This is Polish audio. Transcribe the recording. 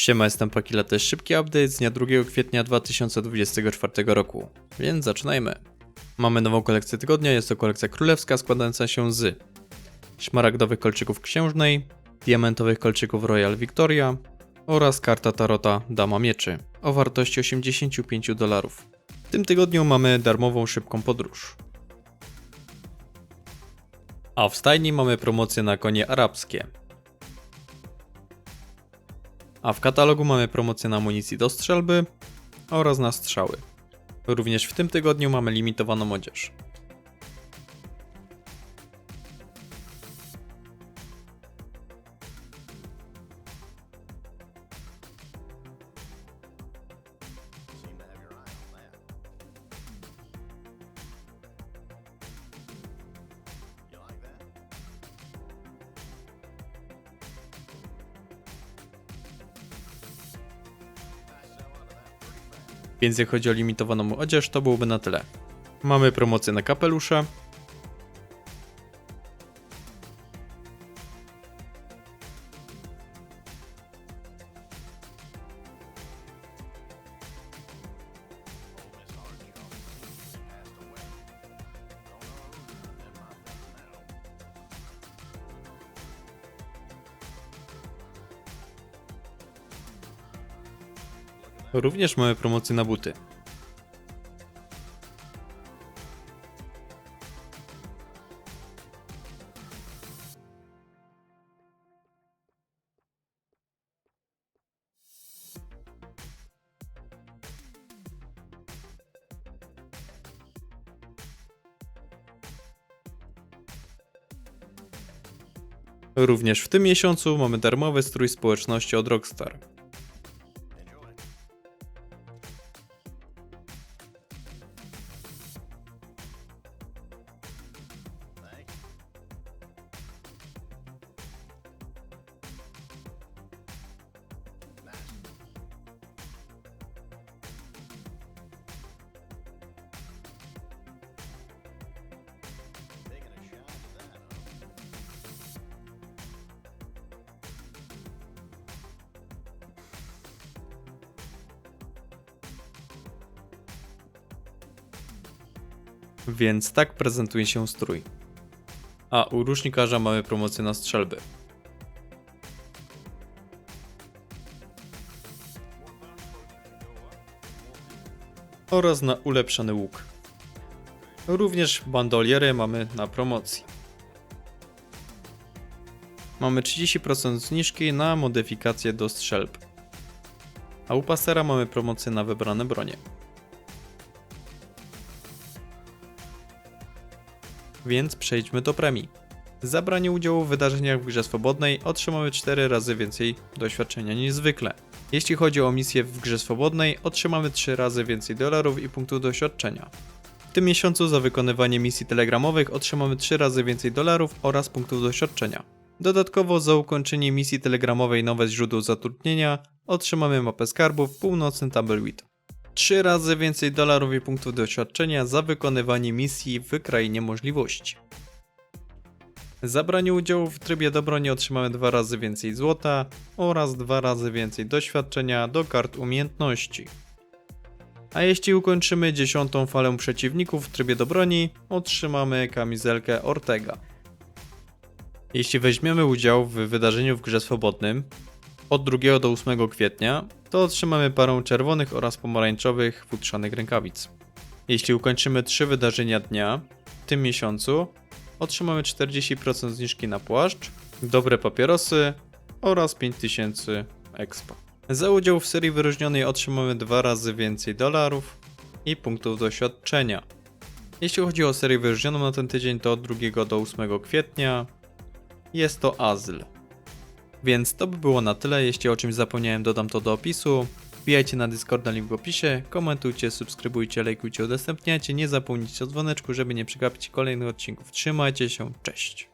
Siema, jestem Pakila, to jest szybki update z dnia 2 kwietnia 2024 roku, więc zaczynajmy. Mamy nową kolekcję tygodnia, jest to kolekcja królewska składająca się z szmaragdowych kolczyków księżnej, diamentowych kolczyków Royal Victoria oraz karta tarota Dama Mieczy o wartości 85 dolarów. W tym tygodniu mamy darmową szybką podróż. A w stajni mamy promocję na konie arabskie. A w katalogu mamy promocję na amunicji do strzelby oraz na strzały. Również w tym tygodniu mamy limitowaną odzież. Więc jak chodzi o limitowaną odzież, to byłoby na tyle. Mamy promocję na kapelusze. Również mamy promocję na buty. Również w tym miesiącu mamy darmowy strój społeczności od Rockstar. Więc tak prezentuje się strój. A u rusznikarza mamy promocję na strzelby. Oraz na ulepszony łuk. Również bandoliery mamy na promocji. Mamy 30% zniżki na modyfikacje do strzelb. A u pasera mamy promocję na wybrane bronie. Więc przejdźmy do premii. Za branie udziału w wydarzeniach w grze swobodnej otrzymamy 4 razy więcej doświadczenia niż zwykle. Jeśli chodzi o misję w grze swobodnej, otrzymamy 3 razy więcej dolarów i punktów doświadczenia. W tym miesiącu za wykonywanie misji telegramowych otrzymamy 3 razy więcej dolarów oraz punktów doświadczenia. Dodatkowo za ukończenie misji telegramowej Nowe źródło zatrudnienia otrzymamy mapę skarbów Północny Tumbleweed. 3 razy więcej dolarów i punktów doświadczenia za wykonywanie misji w Krainie Możliwości. Za branie udziału w trybie do broni otrzymamy 2 razy więcej złota oraz 2 razy więcej doświadczenia do kart umiejętności. A jeśli ukończymy 10 falę przeciwników w trybie do broni, otrzymamy kamizelkę Ortega. Jeśli weźmiemy udział w wydarzeniu w grze swobodnym, od 2 do 8 kwietnia, to otrzymamy parę czerwonych oraz pomarańczowych futrzanych rękawic. Jeśli ukończymy 3 wydarzenia dnia w tym miesiącu, otrzymamy 40% zniżki na płaszcz, dobre papierosy oraz 5000 expo. Za udział w serii wyróżnionej otrzymamy 2 razy więcej dolarów i punktów doświadczenia. Jeśli chodzi o serię wyróżnioną na ten tydzień, to od 2 do 8 kwietnia jest to Azyl. Więc to by było na tyle. Jeśli o czymś zapomniałem, dodam to do opisu. Wbijajcie na Discord na link w opisie, komentujcie, subskrybujcie, lajkujcie, udostępniajcie. Nie zapomnijcie o dzwoneczku, żeby nie przegapić kolejnych odcinków. Trzymajcie się, cześć.